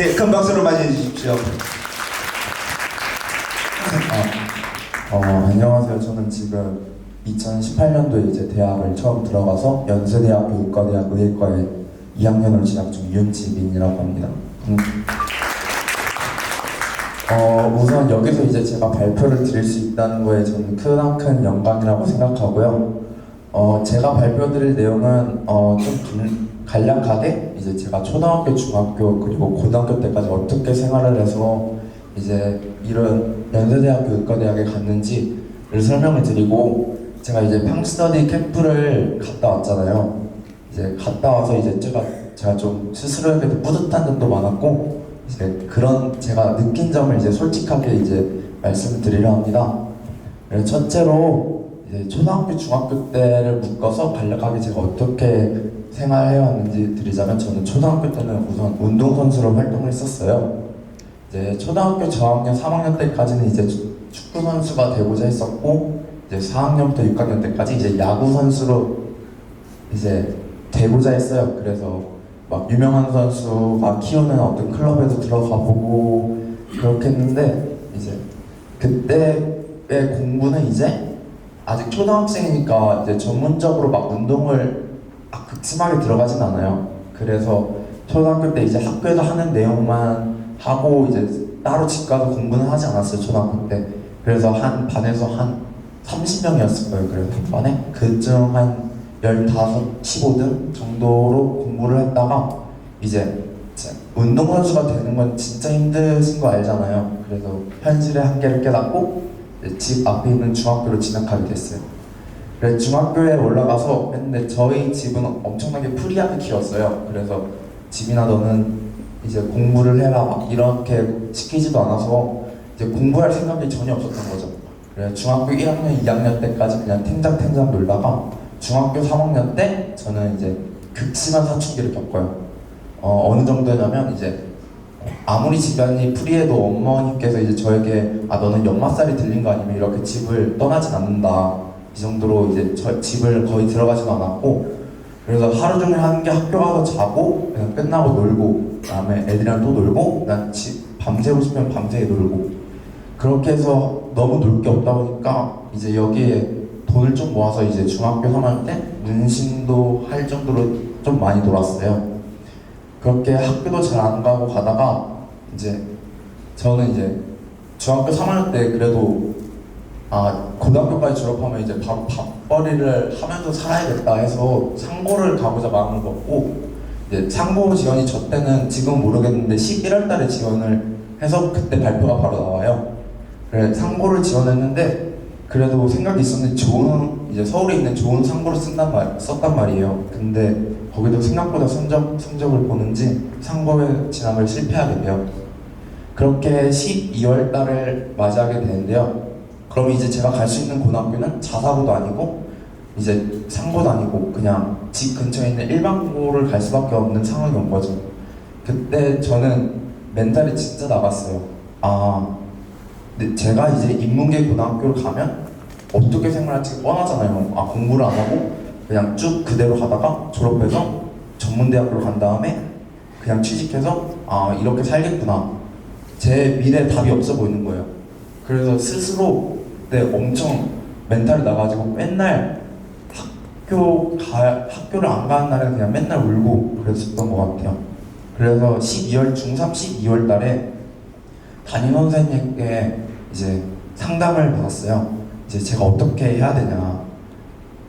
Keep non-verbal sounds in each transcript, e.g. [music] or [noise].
네, 큰 박수로 맞이해 주십시오. 아, 어, 안녕하세요. 저는 지금 2018년도에 이제 대학을 처음 들어가서 연세대학교 의과대학 의예과에 2학년으로 진학 중 윤지민이라고 합니다. 음. 어, 우선 여기서 이제 제가 발표를 드릴 수 있다는 거에 저는 크나큰 영광이라고 생각하고요. 어, 제가 발표 드릴 내용은 어, 좀 간- 간략하게 이제 제가 초등학교, 중학교 그리고 고등학교 때까지 어떻게 생활을 해서 이제 이런 연세대학교 의과대학에 갔는지를 설명을 드리고 제가 이제 팡스터디 캠프를 갔다 왔잖아요. 이제 갔다 와서 이제 제가 제가 좀 스스로에게도 뿌듯한 점도 많았고 이제 그런 제가 느낀 점을 이제 솔직하게 이제 말씀을 드리려 합니다. 첫째로 이제 초등학교, 중학교 때를 묶어서 간략하게 제가 어떻게 생활해 왔는지 드리자면 저는 초등학교 때는 우선 운동선수로 활동을 했었어요. 이제 초등학교 저학년 3학년 때까지는 이제 축- 축구 선수가 되고자 했었고 이제 4학년부터 6학년 때까지 이제 야구 선수로 이제 되고자 했어요. 그래서 막 유명한 선수가 키우는 어떤 클럽에도 들어가 보고 그렇게 했는데 이제 그때의 공부는 이제 아직 초등학생이니까 이제 전문적으로 막 운동을 막 극심하게 들어가진 않아요. 그래서 초등학교 때 이제 학교에서 하는 내용만 하고 이제 따로 집 가서 공부는 하지 않았어요 초등학교 때. 그래서 한 반에서 한 30명이었을 거예요. 그래서 한 반에 그중 한 15, 15등 정도로 공부를 했다가 이제 운동선수가 되는 건 진짜 힘드신 거 알잖아요. 그래서 현실의 한계를 깨닫고 집 앞에 있는 중학교로 진학하게 됐어요. 그래서 중학교에 올라가서 했는데 저희 집은 엄청나게 프리하게 키웠어요. 그래서 집이나 너는 이제 공부를 해라 막 이렇게 시키지도 않아서 이제 공부할 생각이 전혀 없었던 거죠. 그래서 중학교 1학년, 2학년 때까지 그냥 탱장탱장 놀다가 중학교 3학년 때 저는 이제 극심한 사춘기를 겪어요. 어, 어느 정도냐면 이제 아무리 집안이 프리해도 어머님께서 이제 저에게 아 너는 연마살이 들린 거 아니면 이렇게 집을 떠나진 않는다 이 정도로 이제 저 집을 거의 들어가지도 않았고 그래서 하루 종일 하는 게 학교 가서 자고 그냥 끝나고 놀고 그다음에 애들이랑 또 놀고 난 집 밤새고 싶으면 밤새 놀고 그렇게 해서 너무 놀 게 없다 보니까 이제 여기에 돈을 좀 모아서 이제 중학교 3학년 때 문신도 할 정도로 좀 많이 놀았어요. 그렇게 학교도 잘 안 가고 가다가 이제 저는 이제 중학교 3학년 때 그래도 아 고등학교까지 졸업하면 이제 바로 밥벌이를 하면서 살아야겠다 해서 상고를 가고자 마음을 먹고 이제 상고 지원이 저 때는 지금 모르겠는데 11월 달에 지원을 해서 그때 발표가 바로 나와요. 그래 상고를 지원했는데 그래도 생각이 있었는데 좋은 이제 서울에 있는 좋은 상고를 쓴단 말 썼단 말이에요. 근데 거기도 생각보다 성적 성적을 보는지 상고에 진학을 실패하게 돼요. 그렇게 12월 달을 맞이하게 되는데요. 그럼 이제 제가 갈 수 있는 고등학교는 자사고도 아니고 이제 상고도 아니고 그냥 집 근처에 있는 일반고를 갈 수밖에 없는 상황이 온 거죠. 그때 저는 멘탈이 진짜 나갔어요. 아, 근데 제가 이제 인문계 고등학교를 가면 어떻게 생활할지 뻔하잖아요. 아 공부를 안 하고 그냥 쭉 그대로 가다가 졸업해서 전문대학교로 간 다음에 그냥 취직해서 아 이렇게 살겠구나. 제 미래 답이 없어 보이는 거예요. 그래서 스스로 네 엄청 멘탈이 나가지고 맨날 학교 가 학교를 안 가는 날에 그냥 맨날 울고 그랬었던 것 같아요. 그래서 12월 중3 12월 달에 담임 선생님께 이제 상담을 받았어요. 이제 제가 어떻게 해야 되냐.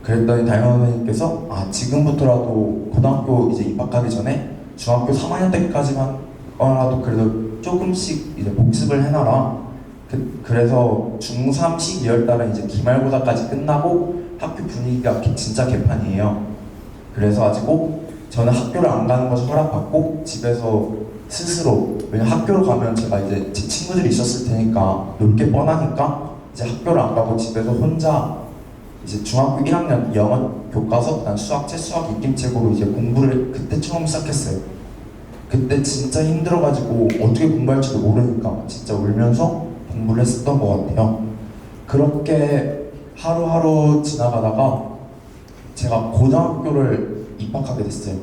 그랬더니 담임 선생님께서 아 지금부터라도 고등학교 이제 입학하기 전에 중학교 3학년 때까지만 거라도 그래도 조금씩 이제 복습을 해놔라. 그, 그래서 중3 12월 달에 이제 기말고사까지 끝나고 학교 분위기가 개- 진짜 개판이에요. 그래서 꼭 저는 학교를 안 가는 것을 허락받고 집에서 스스로 왜냐 학교를 가면 제가 이제 제 친구들이 있었을 테니까 놀게 뻔하니까 이제 학교를 안 가고 집에서 혼자 이제 중학교 1학년 영어 교과서 그다음 수학 채수학 입김책으로 이제 공부를 그때 처음 시작했어요. 그때 진짜 힘들어가지고 어떻게 공부할지도 모르니까 진짜 울면서 공부를 했었던 것 같아요. 그렇게 하루하루 지나가다가 제가 고등학교를 입학하게 됐어요.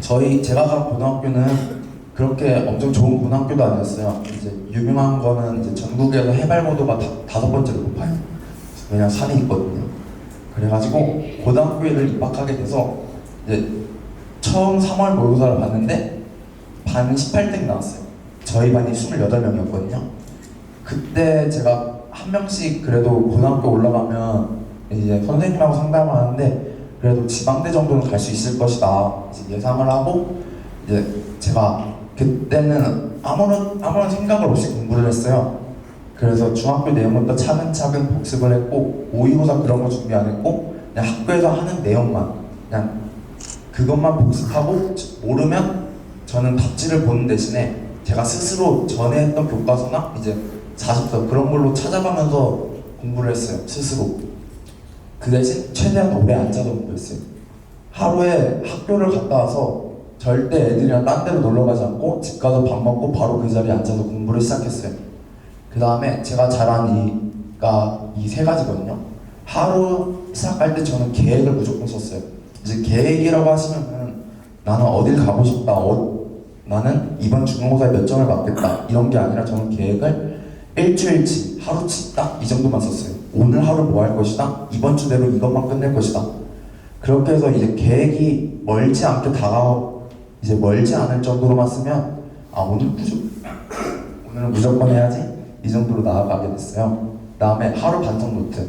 저희 제가 간 고등학교는 그렇게 엄청 좋은 고등학교도 아니었어요. 이제 유명한 거는 이제 전국에서 해발고도가 다, 다섯 번째로 높아요. 왜냐 산이 있거든요. 그래가지고 고등학교를 입학하게 돼서 이제 처음 3월 모의고사를 봤는데 반 18등 나왔어요. 저희 반이 28명이었거든요. 그때 제가 한 명씩 그래도 고등학교 올라가면 이제 선생님하고 상담을 하는데 그래도 지방대 정도는 갈 수 있을 것이다 예상을 하고 이제 제가 그때는 아무런 아무런 생각을 없이 공부를 했어요. 그래서 중학교 내용부터 차근차근 복습을 했고 모의고사 그런 거 준비 안 했고 그냥 학교에서 하는 내용만 그냥 그것만 복습하고 모르면 저는 답지를 보는 대신에 제가 스스로 전에 했던 교과서나 이제 자습서 그런 걸로 찾아가면서 공부를 했어요 스스로. 그 대신 최대한 오래 앉아서 공부했어요. 하루에 학교를 갔다 와서 절대 애들이랑 딴 데로 놀러 가지 않고 집 가서 밥 먹고 바로 그 자리에 앉아서 공부를 시작했어요. 그 다음에 제가 잘한 이가 이 세 가지거든요. 하루 시작할 때 저는 계획을 무조건 썼어요. 이제 계획이라고 하시면은 나는 어딜 가고 싶다 어, 나는 이번 중간고사에 몇 점을 맞겠다 이런 게 아니라 저는 계획을 일주일치 하루치 딱 이 정도만 썼어요. 오늘 하루 뭐 할 것이다? 이번 주 내로 이것만 끝낼 것이다. 그렇게 해서 이제 계획이 멀지 않게 다가오 이제 멀지 않을 정도로만 쓰면 아 오늘 무조 [clears throat] 오늘은 무조건 해야지? 이 정도로 나아가게 됐어요. 다음에 하루 반성 노트.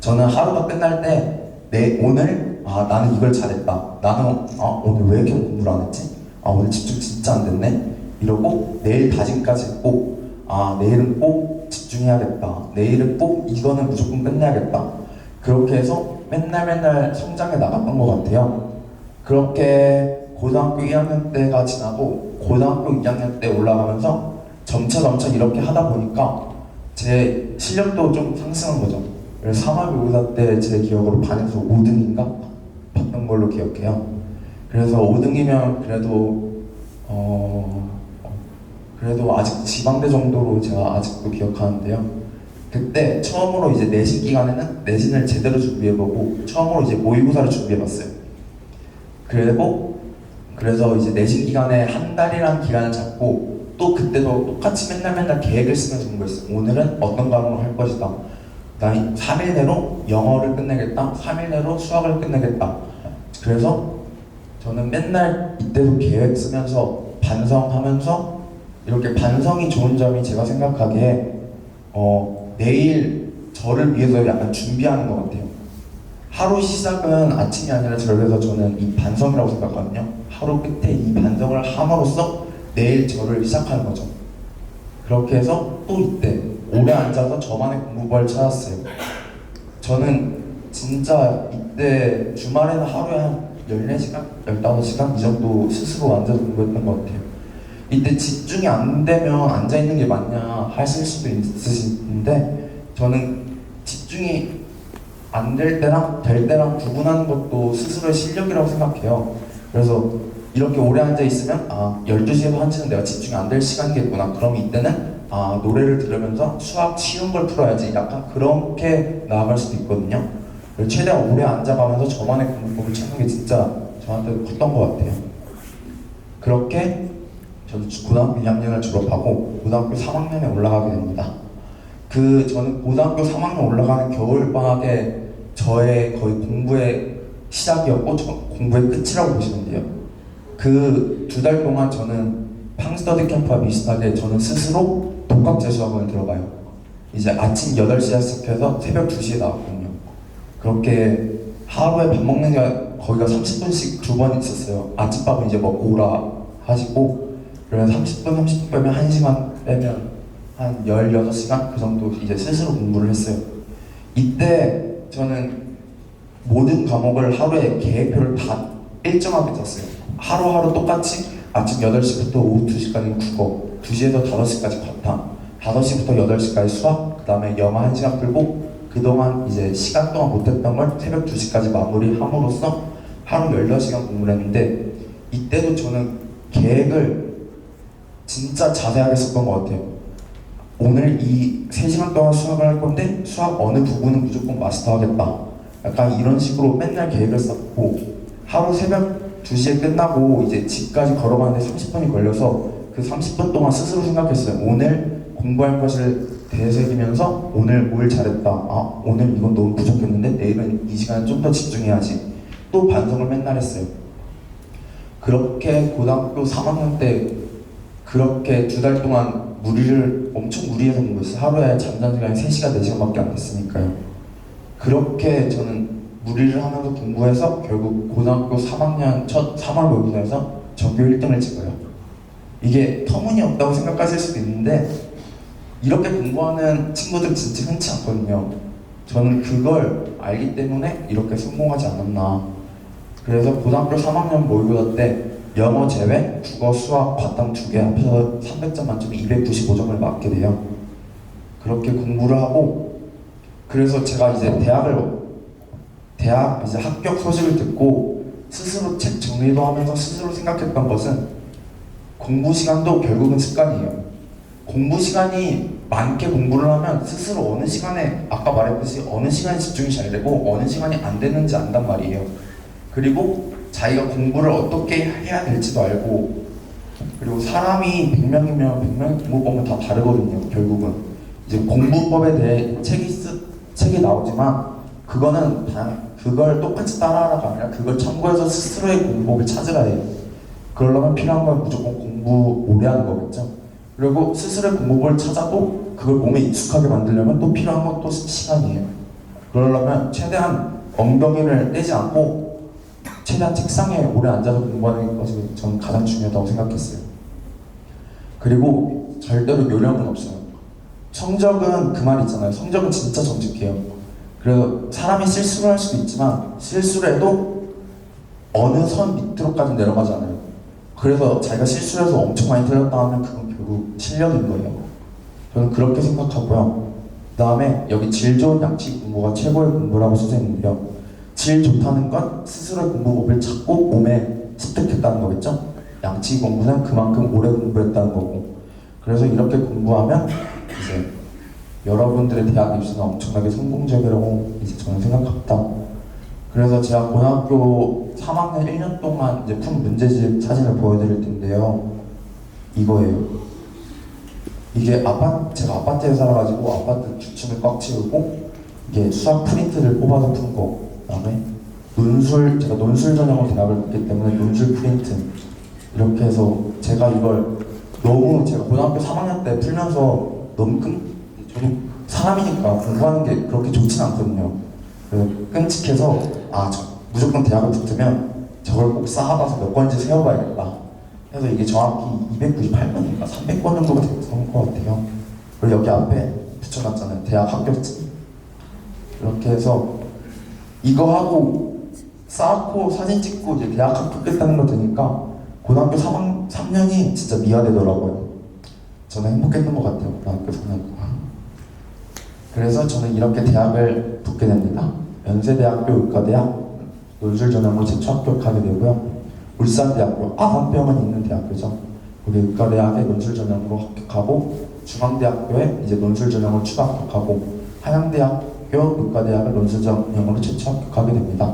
저는 하루가 끝날 때 내 오늘 아 나는 이걸 잘했다. 나는 아 오늘 왜 이렇게 공부를 안 했지? 아 오늘 집중 진짜 안 됐네? 이러고 내일 다짐까지 했고 아 내일은 꼭 집중해야겠다. 내일은 꼭 이거는 무조건 끝내야겠다. 그렇게 해서 맨날 맨날 성장해 나갔던 것 같아요. 그렇게 고등학교 1학년 때가 지나고 고등학교 2학년 때 올라가면서 점차 점차 이렇게 하다 보니까 제 실력도 좀 상승한 거죠. 그래서 3월 모의고사 때 제 기억으로 반에서 5등인가 봤던 걸로 기억해요. 그래서 5등이면 그래도 어 그래도 아직 지방대 정도로 제가 아직도 기억하는데요. 그때 처음으로 이제 내신 기간에는 내신을 제대로 준비해보고 처음으로 이제 모의고사를 준비해봤어요. 그리고 그래서 이제 내신 기간에 한 달이라는 기간을 잡고 또 그때도 똑같이 맨날 맨날 계획을 쓰면서 공부했어요. 오늘은 어떤 과목을 할 것이다. 그다음에 3일 내로 영어를 끝내겠다. 3일 내로 수학을 끝내겠다. 그래서 저는 맨날 이때도 계획 쓰면서 반성하면서 이렇게 반성이 좋은 점이 제가 생각하기에 어, 내일 저를 위해서 약간 준비하는 것 같아요. 하루 시작은 아침이 아니라 그래서 저는 이 반성이라고 생각하거든요. 하루 끝에 이 반성을 함으로써 내일 저를 시작하는 거죠. 그렇게 해서 또 이때 오래 앉아서 저만의 공부법을 찾았어요. 저는 진짜 이때 주말에는 하루에 한 14시간, 15시간 이 정도 스스로 앉아서 공부했던 것 같아요. 이때 집중이 안 되면 앉아 있는 게 맞냐 하실 수도 있으신데 저는 집중이 안 될 때랑 될 때랑 구분하는 것도 스스로의 실력이라고 생각해요. 그래서 이렇게 오래 앉아 있으면 아 12시에서 1시는 내가 집중이 안 될 시간이겠구나. 그럼 이때는 아 노래를 들으면서 수학 쉬운 걸 풀어야지. 약간 그렇게 나아갈 수도 있거든요. 최대한 오래 앉아가면서 저만의 공부법을 찾는 게 진짜 저한테 컸던 것 같아요. 그렇게 저는 고등학교 2학년을 졸업하고 고등학교 3학년에 올라가게 됩니다. 그 저는 고등학교 3학년 올라가는 겨울 방학에 저의 거의 공부의 시작이었고 저 공부의 끝이라고 보시면 돼요. 그 두 달 동안 저는 팡스터디 캠프와 비슷하게 저는 스스로 독학 재수학원을 들어가요. 이제 아침 8시에 시작해서 새벽 2시에 나왔거든요. 그렇게 하루에 밥 먹는 게 거기가 30분씩 두 번 있었어요. 아침밥은 이제 먹고 오라 하시고 그러면 30분 30분 빼면 1시간 빼면 한 16시간 그 정도 이제 스스로 공부를 했어요. 이때 저는 모든 과목을 하루에 계획표를 다 일정하게 짰어요. 하루하루 똑같이 아침 8시부터 오후 2시까지는 국어, 2시에서 5시까지 과탐, 5시부터 8시까지 수학, 그 다음에 영어 1시간 풀고 그동안 이제 시간 동안 못했던 걸 새벽 2시까지 마무리함으로써 하루 16시간 공부를 했는데 이때도 저는 계획을 진짜 자세하게 썼던 것 같아요. 오늘 이 3시간 동안 수학을 할 건데 수학 어느 부분은 무조건 마스터하겠다. 약간 이런 식으로 맨날 계획을 썼고 하루 새벽 2시에 끝나고 이제 집까지 걸어가는데 30분이 걸려서 그 30분 동안 스스로 생각했어요. 오늘 공부할 것을 되새기면서 오늘 뭘 잘했다. 아, 오늘 이건 너무 부족했는데 내일은 이 시간에 좀 더 집중해야지. 또 반성을 맨날 했어요. 그렇게 고등학교 3학년 때 그렇게 두 달 동안 무리를 엄청 무리해서 공부했어요. 하루에 잠자는 시간이 3시간, 4시간밖에 안 됐으니까요. 그렇게 저는 무리를 하면서 공부해서 결국 고등학교 3학년 첫 3월 모의고사에서 전교 1등을 찍어요. 이게 터무니없다고 생각하실 수도 있는데 이렇게 공부하는 친구들 진짜 흔치 않거든요. 저는 그걸 알기 때문에 이렇게 성공하지 않았나. 그래서 고등학교 3학년 모의고사 때 영어 제외, 국어, 수학, 과탐 두 개 합쳐서 300점 만점에 295점을 맞게 돼요. 그렇게 공부를 하고 그래서 제가 이제 대학을 대학 이제 합격 소식을 듣고 스스로 책 정리도 하면서 스스로 생각했던 것은 공부 시간도 결국은 습관이에요. 공부 시간이 많게 공부를 하면 스스로 어느 시간에 아까 말했듯이 어느 시간에 집중이 잘 되고 어느 시간이 안 되는지 안단 말이에요. 그리고 자기가 공부를 어떻게 해야 될지도 알고 그리고 사람이 100명이면 100명 공부법은 다 다르거든요. 결국은 이제 공부법에 대해 책이 쓰, 책이 나오지만 그거는 다 그걸 똑같이 따라하라가 아니라 그걸 참고해서 스스로의 공부법을 찾으라 해요. 그러려면 필요한 건 무조건 공부 오래 하는 거겠죠. 그리고 스스로의 공부법을 찾아도 그걸 몸에 익숙하게 만들려면 또 필요한 건 또 시간이에요. 그러려면 최대한 엉덩이를 떼지 않고 최대한 책상에 오래 앉아서 공부하는 것이 저는 가장 중요하다고 생각했어요. 그리고 절대로 요령은 없어요. 성적은 그 말 있잖아요. 성적은 진짜 정직해요. 그래서 사람이 실수를 할 수도 있지만 실수를 해도 어느 선 밑으로까지 내려가지 않아요. 그래서 자기가 실수를 해서 엄청 많이 틀렸다 하면 그건 결국 실력인 거예요. 저는 그렇게 생각하고요. 그 다음에 여기 질 좋은 양치 공부가 최고의 공부라고 있는데요. 질 좋다는 건 스스로의 공부법을 찾고 몸에 습득했다는 거겠죠? 양치 공부는 그만큼 오래 공부했다는 거고. 그래서 이렇게 공부하면 이제 여러분들의 대학 입시는 엄청나게 성공적이라고 이제 저는 생각합니다. 그래서 제가 고등학교 3학년 1년 동안 이제 푼 문제집 사진을 보여드릴 텐데요. 이거예요. 이게 아파트, 제가 아파트에 살아가지고 아파트 주층을 꽉 채우고 이게 수학 프린트를 뽑아서 푼 거. 그다음에 논술, 제가 논술 전형으로 대학을 갔기 때문에 논술 프린트 이렇게 해서 제가 이걸 너무 제가 고등학교 3학년 때 풀면서 너무 끈, 저도 사람이니까 공부하는 게 그렇게 좋진 않거든요. 끔찍해서 아, 저 무조건 대학을 붙으면 저걸 꼭 쌓아봐서 몇 번인지 세워봐야겠다. 그래서 이게 정확히 298번인가 300번 정도가 되는 것 같아요. 그리고 여기 앞에 붙여놨잖아요. 대학 합격증. 이렇게 해서 이거 하고 쌓고 사진 찍고 이제 대학 합격했다는 거 되니까 고등학교 3학, 3년이 진짜 미화되더라고요. 저는 행복했던 것 같아요. 고등학교 3년 동안. 그래서 저는 이렇게 대학을 붙게 됩니다. 연세대학교 의과대학 논술 전형으로 재초 합격하게 되고요. 울산대학교 아산병원 있는 대학교죠. 거기 의과대학에 논술 전형으로 합격하고 중앙대학교에 이제 논술 전형으로 추가 합격하고 한양대학 교 의과대학을 논술 전형으로 재초 합격하게 됩니다.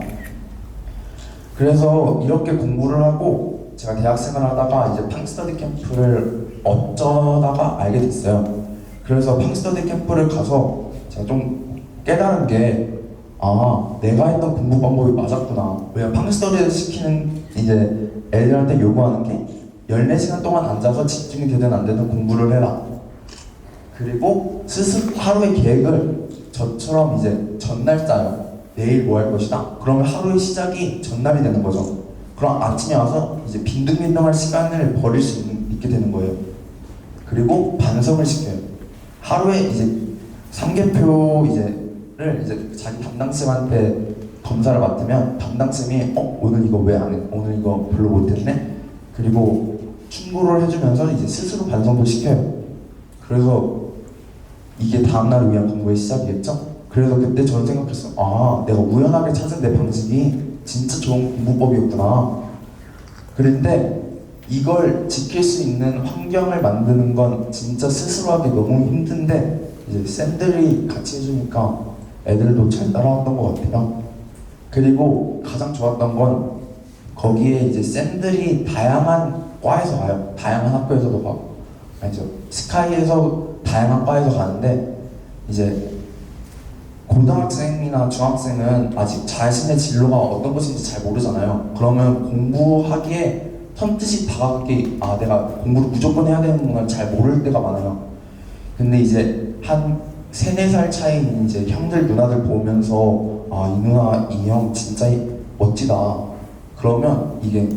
그래서 이렇게 공부를 하고 제가 대학생활 하다가 이제 팡스터디 캠프를 어쩌다가 알게 됐어요. 그래서 팡스터디 캠프를 가서 제가 좀 깨달은 게 아, 내가 했던 공부 방법이 맞았구나. 왜냐면 팡스터디를 시키는 이제 애들한테 요구하는 게 14시간 동안 앉아서 집중이 되든 안 되든 공부를 해라. 그리고 스스로 하루의 계획을 저처럼 이제 전날 짜요. 내일 뭐 할 것이다. 그러면 하루의 시작이 전날이 되는 거죠. 그럼 아침에 와서 이제 빈둥빈둥할 시간을 버릴 수 있는, 있게 되는 거예요. 그리고 반성을 시켜요. 하루에 이제 삼계표 이제를 이제 자기 담당 쌤한테 검사를 맡으면 담당 쌤이 어 오늘 이거 왜 안 해? 오늘 이거 별로 못했네. 그리고 충고를 해주면서 이제 스스로 반성도 시켜요. 그래서 이게 다음날을 위한 공부의 시작이겠죠? 그래서 그때 저는 생각했어요. 아, 내가 우연하게 찾은 내 방식이 진짜 좋은 공부법이었구나. 그런데 이걸 지킬 수 있는 환경을 만드는 건 진짜 스스로 하기 너무 힘든데 이제 쌤들이 같이 해주니까 애들도 잘 따라왔던 것 같아요. 그리고 가장 좋았던 건 거기에 이제 쌤들이 다양한 과에서 가요. 다양한 학교에서도 가고 아니죠. 스카이에서 다양한 과에서 가는데 이제 고등학생이나 중학생은 아직 자신의 진로가 어떤 것인지 잘 모르잖아요. 그러면 공부하기에 선뜻이 다가가게 아 내가 공부를 무조건 해야 되는 건잘 모를 때가 많아요. 근데 이제 한 세네 살 차이인 이제 형들 누나들 보면서 아 이 누나 이 형 진짜 멋지다. 그러면 이게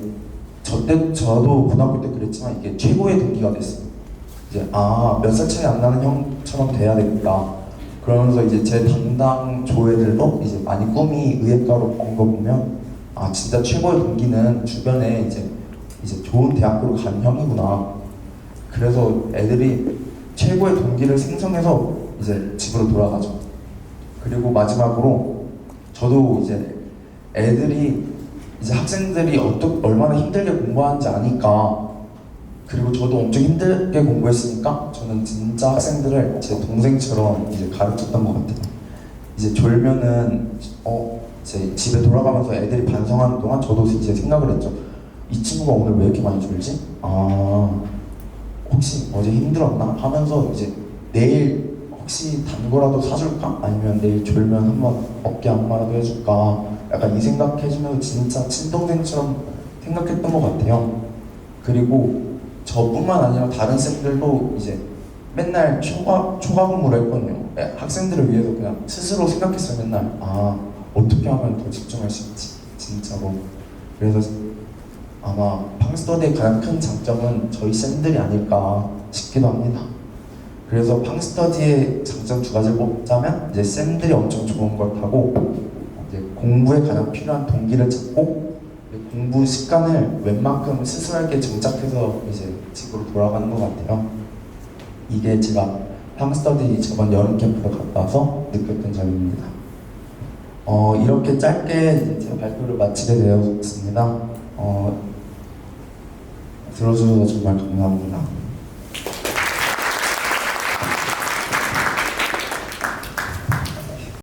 저때 저도 고등학교 때 그랬지만 이게 최고의 동기가 됐어요. 이제 아 몇 살 차이 안 나는 형처럼 돼야 되겠다. 그러면서 이제 제 담당 조애들도 이제 많이 꿈이 의예과로 온거 보면 아 진짜 최고의 동기는 주변에 이제 이제 좋은 대학교로 간 형이구나. 그래서 애들이 최고의 동기를 생성해서 이제 집으로 돌아가죠. 그리고 마지막으로 저도 이제 애들이 이제 학생들이 어떠, 얼마나 힘들게 공부하는지 아니까 그리고 저도 엄청 힘들게 공부했으니까 저는 진짜 학생들을 제 동생처럼 이제 가르쳤던 것 같아요. 이제 졸면은 어 이제 집에 돌아가면서 애들이 반성하는 동안 저도 이제 생각을 했죠. 이 친구가 오늘 왜 이렇게 많이 졸지? 아 혹시 어제 힘들었나 하면서 이제 내일 혹시 단 거라도 사줄까? 아니면 내일 졸면 한번 어깨 안마라도 해줄까? 약간 이 생각 해주면서 진짜 친동생처럼 생각했던 것 같아요. 그리고 저뿐만 아니라 다른 쌤들도 이제 맨날 초과 초과 근무를 했거든요. 예, 학생들을 위해서 그냥 스스로 생각했어요. 맨날 아 어떻게 하면 더 집중할 수 있지 진짜로. 그래서 아마 팡스터디의 가장 큰 장점은 저희 쌤들이 아닐까 싶기도 합니다. 그래서 팡스터디의 장점 두 가지를 뽑자면 이제 쌤들이 엄청 좋은 걸 하고 이제 공부에 가장 필요한 동기를 찾고 공부 습관을 웬만큼 스스로에게 정착해서 이제 집으로 돌아가는 것 같아요. 이게 제가 팡스터디 저번 여름 캠프를 갔다 와서 느꼈던 점입니다. 어, 이렇게 짧게 제 발표를 마치게 되었습니다. 어, 들어주셔서 정말 감사합니다.